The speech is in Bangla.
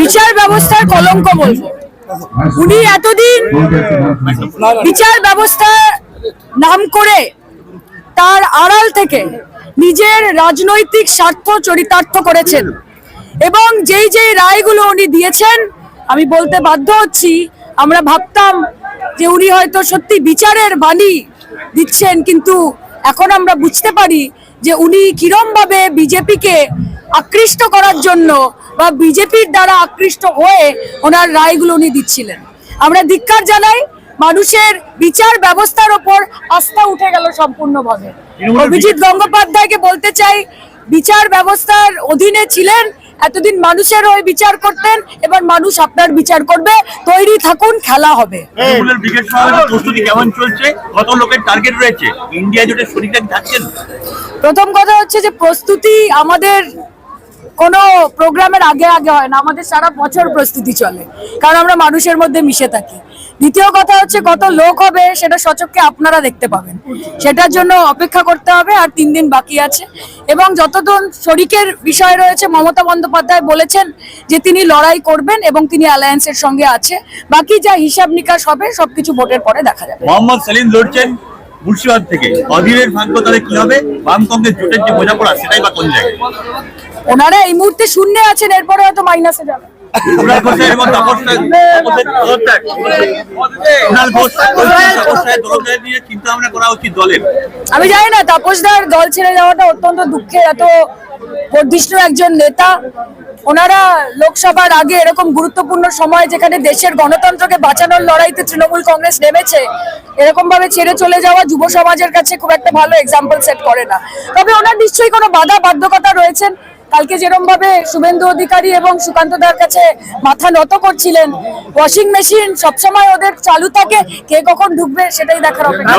বিচার ব্যবস্থার কলঙ্ক বলব। উনি এতদিন বিচার ব্যবস্থার নাম করে তার আড়াল থেকে নিজের রাজনৈতিক স্বার্থ চরিতার্থ করেছেন। এবং যেই যেই রায়গুলো উনি দিয়েছেন, আমি বলতে বাধ্য হচ্ছি, আমরা ভাবতাম যে উনি হয়তো সত্যি বিচারের বাণী দিচ্ছেন, কিন্তু এখন আমরা বুঝতে পারি যে উনি কিরম ভাবে বিজেপিকে আকৃষ্ট করার জন্য বা বিজেপির দ্বারা আকৃষ্ট হয়ে ওনার রায়গুলো উনি দিচ্ছিলেন। আমরা ধিক্কার জানাই মানুষের বিচার ব্যবস্থার ওপর আস্থা উঠে গেল সম্পূর্ণভাবে। অভিজিৎ গঙ্গোপাধ্যায়কে বলতে চাই বিচার ব্যবস্থার অধীনে ছিলেন এতদিন মানুষের ওই বিচার করতেন এবার মানুষ আপনার বিচার করবে তৈরি থাকুন খেলা হবে। তৃণমূলের ব্রিগেড সভাপতির প্রস্তুতি কেমন চলছে? কত লোকের টার্গেট রয়েছে? ইন্ডিয়া জোটে প্রথম কথা হচ্ছে যে প্রস্তুতি আমাদের কোনো প্রোগ্রামের আগে আগে হয় না, আমাদের সারা বছর প্রস্তুতি চলে, কারণ আমরা মানুষের মধ্যে মিশে থাকি। দ্বিতীয় কথা হচ্ছে কত লোক হবে সেটা সচককে আপনারা দেখতে পাবেন। সেটার জন্য অপেক্ষা করতে হবে, আর তিন দিন বাকি আছে। এবং যতক্ষণ শরিকের বিষয় রয়েছে, মমতা বন্দ্যোপাধ্যায় বলেছেন যে তিনি লড়াই করবেন এবং তিনি অ্যালায়েন্সের সঙ্গে আছে। বাকি যা হিসাব নিকাশ হবে, সবকিছু ভোটের পরে দেখা যাবে। মোহাম্মদ সেলিম লড়ছেন মুর্শিদাবাদ থেকে। অধীরের ভাগ্য তাহলে কি হবে? বাম কংগ্রেস জোটের যে বোঝাপড়া, সেটাই বা কোন জায়গায়? ওনারা এই মুহূর্তে শূন্যে আছেন এরপরে হয়তো মাইনাসে যাবে আমি জানি না তাপসদার দল ছেড়ে যাওয়াটা অত্যন্ত দুঃখের এত বর্ধিষ্ণু একজন নেতা। ওনারা লোকসভার আগে এরকম গুরুত্বপূর্ণ সময় যেখানে দেশের গণতন্ত্রকে বাঁচানোর লড়াইতে তৃণমূল কংগ্রেস নেমেছে এরকম ভাবে ছেড়ে চলে যাওয়া যুব সমাজের কাছে খুব একটা ভালো এক্সাম্পল সেট করে না। তবে ওনার নিশ্চয়ই কোনো বাধা বাধ্যকতা রয়েছেন। কালকে যেরকম ভাবে শুভেন্দু অধিকারী এবং সুকান্ত দার কাছে মাথা নত করছিলেন ওয়াশিং মেশিন সবসময় ওদের চালু থাকে কে কখন ঢুকবে সেটাই দেখার অপেক্ষা।